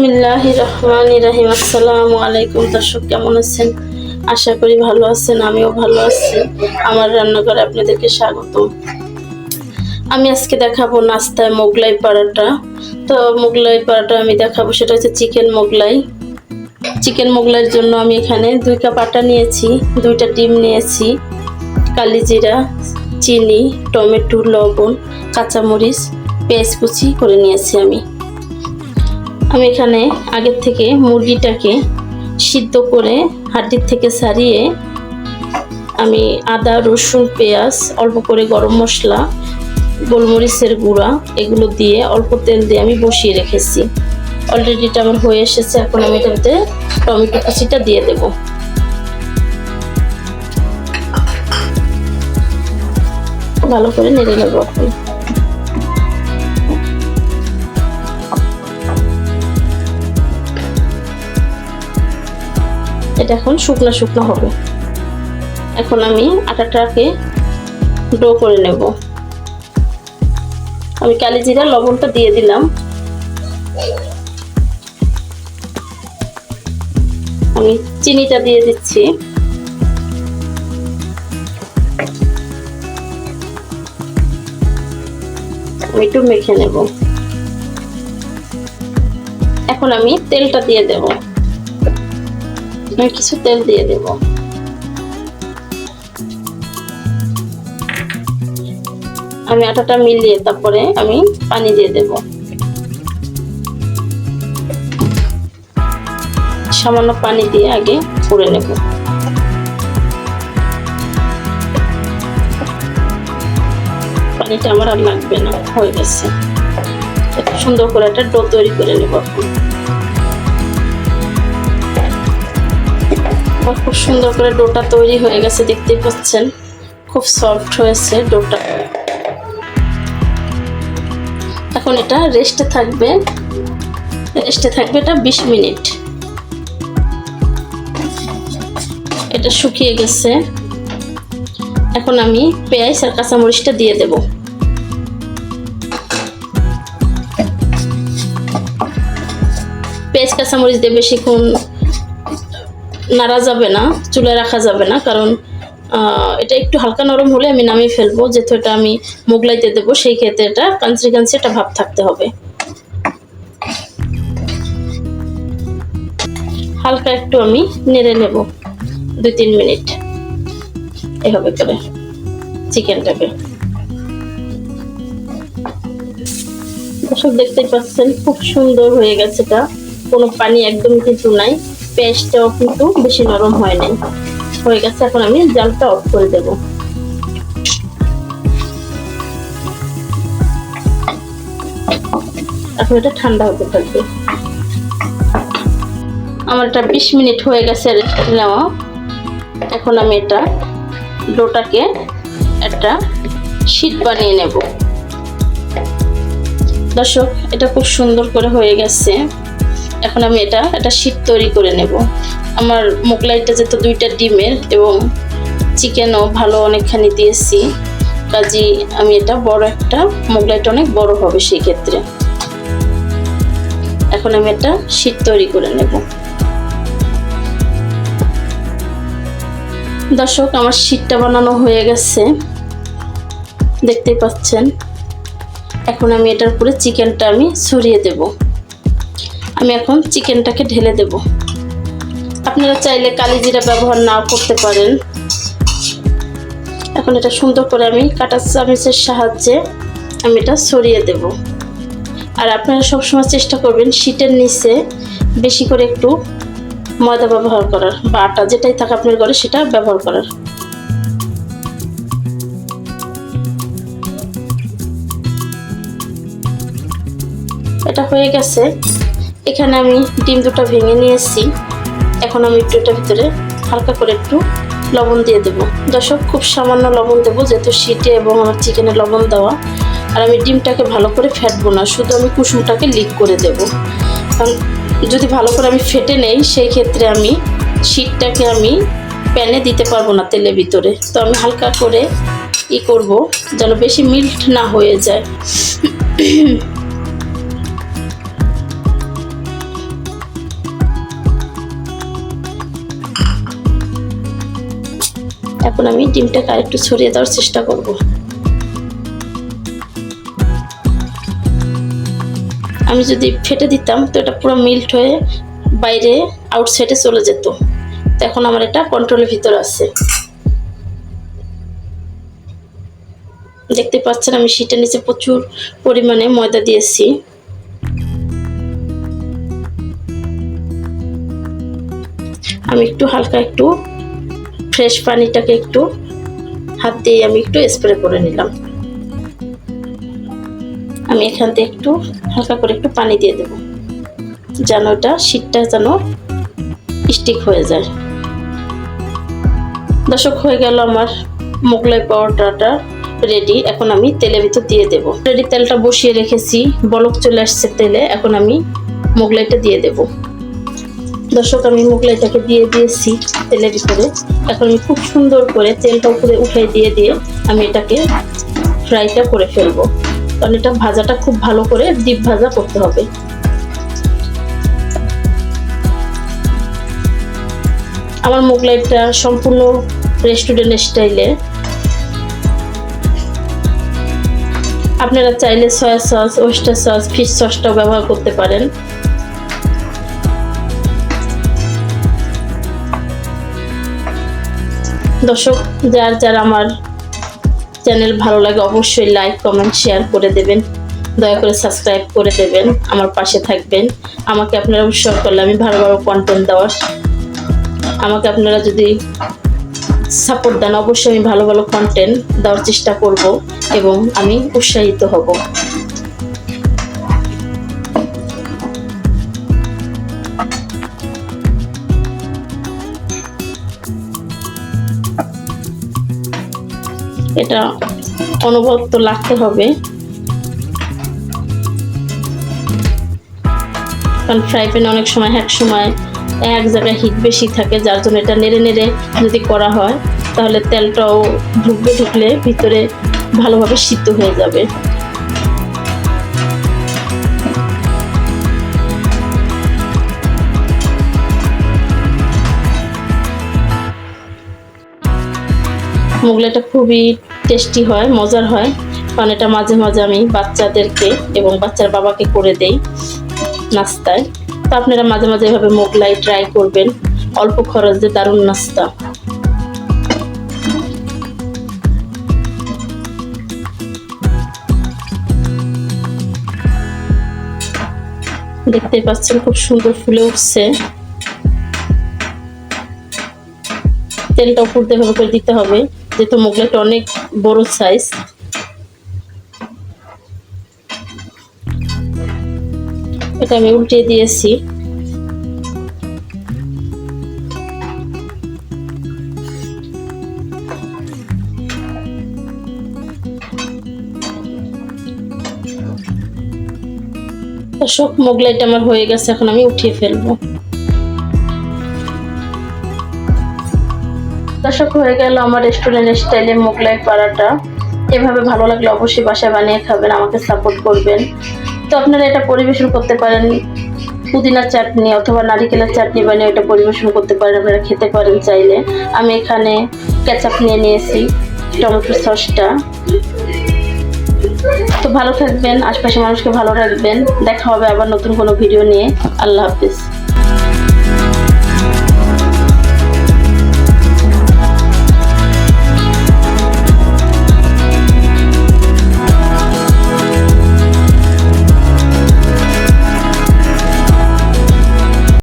বিসমিল্লাহ রহমান রাহিম আসসালামু আলাইকুম দর্শক, কেমন আছেন? আশা করি ভালো আছেন, আমিও ভালো আছি। আমার রান্নাঘরে আপনাদেরকে স্বাগত আমি আজকে দেখাবো নাস্তায় মোগলাই পরোটা। তো মোগলাই পরোটা আমি দেখাবো, সেটা হচ্ছে চিকেন মোগলাই। চিকেন মোগলাইয়ের জন্য আমি এখানে দুই কাপ আটা নিয়েছি, দুইটা ডিম নিয়েছি কালিজিরা চিনি, টমেটো, লবণ, কাঁচামরিচ, পেঁয়াজ কুচি করে নিয়েছি আমি। আমি এখানে আগের থেকে মুরগিটাকে সিদ্ধ করে হাড্ডির থেকে সারিয়ে আমি আদা, রসুন, পেঁয়াজ, অল্প করে গরম মশলা, গোলমরিচের গুঁড়া এগুলো দিয়ে অল্প তেল দিয়ে আমি বসিয়ে রেখেছি। অলরেডি এটা আমার হয়ে এসেছে, এখন আমি এটাতে টমেটো কুচিটা দিয়ে দেব। ভালো করে নেড়ে নেব এখন। এটা এখন শুকনো শুকনো হবে। এখন আমি আটাটাকে ডো করে নেব। আমি কালি জিরা লবণটা দিয়ে দিলাম। আমি চিনিটা দিয়ে দিচ্ছি। আমি একটু মেখে নেব। এখন আমি তেলটা দিয়ে দেবো। আমি কিছু তেল দিয়ে দেব। আমি আটাটা মিলিয়ে তারপরে আমি পানি দিয়ে দেব। সামান্য পানি দিয়ে আগে করে নেব। পানিটা আমার আর লাগবে না, হয়ে গেছে। সুন্দর করে একটা ডো তৈরি করে নেব। আমার খুব সুন্দর করে ডোটা তৈরি হয়ে গেছে, দেখতেই পাচ্ছেন। খুব সফট হয়েছে ডোটা। এখন এটা রেস্টে থাকবে। রেস্টে থাকবে এটা বিশ মিনিট। এটা শুকিয়ে গেছে। এখন আমি পেঁয়াজ আর কাঁচামরিচটা দিয়ে দেব। পেঁয়াজ, কাঁচামরিচ দিয়ে বেশিক্ষণ নাড়া যাবে না চুলে রাখা যাবে না, কারণ এটা একটু হালকা নরম হলে আমি নামিয়ে ফেলব, যেহেতু এটা আমি মোগলাইতে দেবো, সেই ক্ষেত্রে এটা কাঞ্চি কাঞ্চি একটা ভাব থাকতে হবে। হালকা একটু আমি নেড়ে নেব, দুই তিন মিনিট। এভাবে করে চিকেনটাকে। দেখতেই পাচ্ছেন, খুব সুন্দর হয়ে গেছে এটা। কোনো পানি একদম কিছু নাই। পেস্টটাও কিন্তু বেশি নরম হয় নাই। হয়ে গেছে, এখন আমি জালটা অফ করে দেব। এখন এটা ঠান্ডা হতে থাকবে। আমার এটা বিশ মিনিট হয়ে গেছে নেওয়া। এখন আমি এটা ডোটাকে একটা শীত বানিয়ে নেব। দর্শক, এটা খুব সুন্দর করে হয়ে গেছে। এখন আমি এটা একটা শীত তৈরি করে নেব। আমার মোগলাইটা যেহেতু দুইটা ডিমের এবং চিকেনও ভালো অনেকখানি দিয়েছি কাজী আমি এটা বড় একটা, মোগলাইটা অনেক বড় হবে সেই ক্ষেত্রে। এখন আমি একটা শীত তৈরি করে নেব। দর্শক, আমার শীতটা বানানো হয়ে গেছে। দেখতেই পাচ্ছেন। এখন আমি এটার উপরে চিকেনটা আমি ছড়িয়ে দেবো। আমি এখন চিকেনটাকে ঢেলে দেব। আপনারা চাইলে কালি জিরা ব্যবহার নাও করতে পারেন। এখন এটা সুন্দর করে আমি কাটা চামিচের সাহায্যে আমি এটা ছড়িয়ে দেব। আর আপনারা সবসময় চেষ্টা করবেন শীতের নিচে বেশি করে একটু ময়দা ব্যবহার করার বা আটা যেটাই থাকে আপনার ঘরে সেটা ব্যবহার করার। এটা হয়ে গেছে। এখানে আমি ডিম দুটো ভেঙে নিয়েছি। এখন আমি একটু এটার ভিতরে হালকা করে একটু লবণ দিয়ে দেবো। দর্শক, খুব সামান্য লবণ দেবো, যেহেতু শীতে এবং আমার চিকেনে লবণ দেওয়া। আর আমি ডিমটাকে ভালো করে ফেটবো না, শুধু আমি কুসুমটাকে লিক করে দেব। কারণ যদি ভালো করে আমি ফেটে নেই, সেই ক্ষেত্রে আমি শীতটাকে আমি প্যানে দিতে পারব না তেলের ভিতরে। তো আমি হালকা করে ই করব, যেন বেশি মিল্ট না হয়ে যায়। এখন আমি ডিমটাকে আরেকটু ছড়িয়ে দেওয়ার চেষ্টা করব। আমি যদি ফেটে দিতাম তো এটা পুরো মিল্ট হয়ে বাইরে আউটসাইডে চলে যেত। তো এখন আমার এটা কন্ট্রোলের ভিতর আছে। দেখতে পাচ্ছেন আমি শীটের নিচে প্রচুর পরিমাণে ময়দা দিয়েছি। আমি একটু হালকা একটু ফ্রেশ পানিটাকে একটু হাত দিয়ে আমি একটু স্প্রে করে নিলাম। আমি এখান থেকে একটু হালকা করে একটু পানি দিয়ে দেব, যেন ওটা শীতটা যেন স্টিক হয়ে যায়। দর্শক, হয়ে গেল আমার মোগলাই পাউডারটা রেডি এখন আমি তেলের ভিতর দিয়ে দেব। রেডি তেলটা বসিয়ে রেখেছি, বলক চলে আসছে তেলে। এখন আমি মোগলাইটা দিয়ে দেব। দর্শক, আমি মোগলাইটাকে দিয়ে দিয়েছি তেলের ভিতরে। এখন আমি খুব সুন্দর করে তেলটা উপরে উঠাই দিয়ে দিয়ে আমি এটাকে ফ্রাইটা করে ফেলব। কারণ এটা ভাজাটা খুব ভালো করে ডিপ ভাজা করতে হবে। আমার মোগলাইটা সম্পূর্ণ রেস্টুরেন্ট স্টাইলে। আপনারা চাইলে soya sauce, oyster sauce, fish সসটাও ব্যবহার করতে পারেন। দর্শক, যার যার আমার চ্যানেল ভালো লাগে, অবশ্যই লাইক কমেন্ট শেয়ার করে দেবেন। দয়া করে সাবস্ক্রাইব করে দেবেন, আমার পাশে থাকবেন। আমাকে আপনারা উৎসাহ করলে আমি ভালো ভালো কন্টেন্ট দেওয়ার। আমাকে আপনারা যদি সাপোর্ট দেন, অবশ্যই আমি ভালো ভালো কন্টেন্ট দেওয়ার চেষ্টা করব এবং আমি উৎসাহিত হব। এটা অনুভব তো লাগতে হবে। কারণ ফ্রাই প্যানে অনেক সময় এক সময় এক জায়গায় হিট বেশি থাকে, যার জন্য এটা নেড়ে নেড়ে যদি করা হয়, তাহলে তেলটাও ঢুকবে ঢুকলে ভিতরে ভালোভাবে সিদ্ধ হয়ে যাবে। মোগলাইটা খুবই টেস্টি হয়, মজার হয়। কারণ এটা মাঝে মাঝে আমি বাচ্চাদেরকে এবং বাচ্চার বাবাকে করে দেই নাস্তায়। তো আপনারা মাঝে মাঝে এভাবে মোগলাই ট্রাই করবেন। অল্প খরচে দারুণ নাস্তা। দেখতে পাচ্ছেন খুব সুন্দর ফুলে উঠছে। তেলটা উপর দিয়ে করে দিতে হবে। যেহেতু মোগলাইটা অনেক বড় সাইজ এটা আমি উল্টিয়ে দিয়েছি। সব মোগলাইটা আমার হয়ে গেছে, এখন আমি উঠিয়ে ফেলব। দর্শক হয়ে গেল আমার রেস্টুরেন্টের স্টাইলে মোগলাই পাড়াটা। এভাবে ভালো লাগলে অবশ্যই বাসায় বানিয়ে খাবেন, আমাকে সাপোর্ট করবেন। তো আপনারা এটা পরিবেশন করতে পারেন, পুদিনার চাটনি অথবা নারিকেলের চাটনি বানিয়ে এটা পরিবেশন করতে পারেন, আপনারা খেতে পারেন চাইলে। আমি এখানে কেচাপ নিয়ে নিয়েছি, টমেটো সসটা। তো ভালো থাকবেন, আশপাশের মানুষকে ভালো রাখবেন। দেখা হবে আবার নতুন কোনো ভিডিও নিয়ে। আল্লাহ হাফিজ।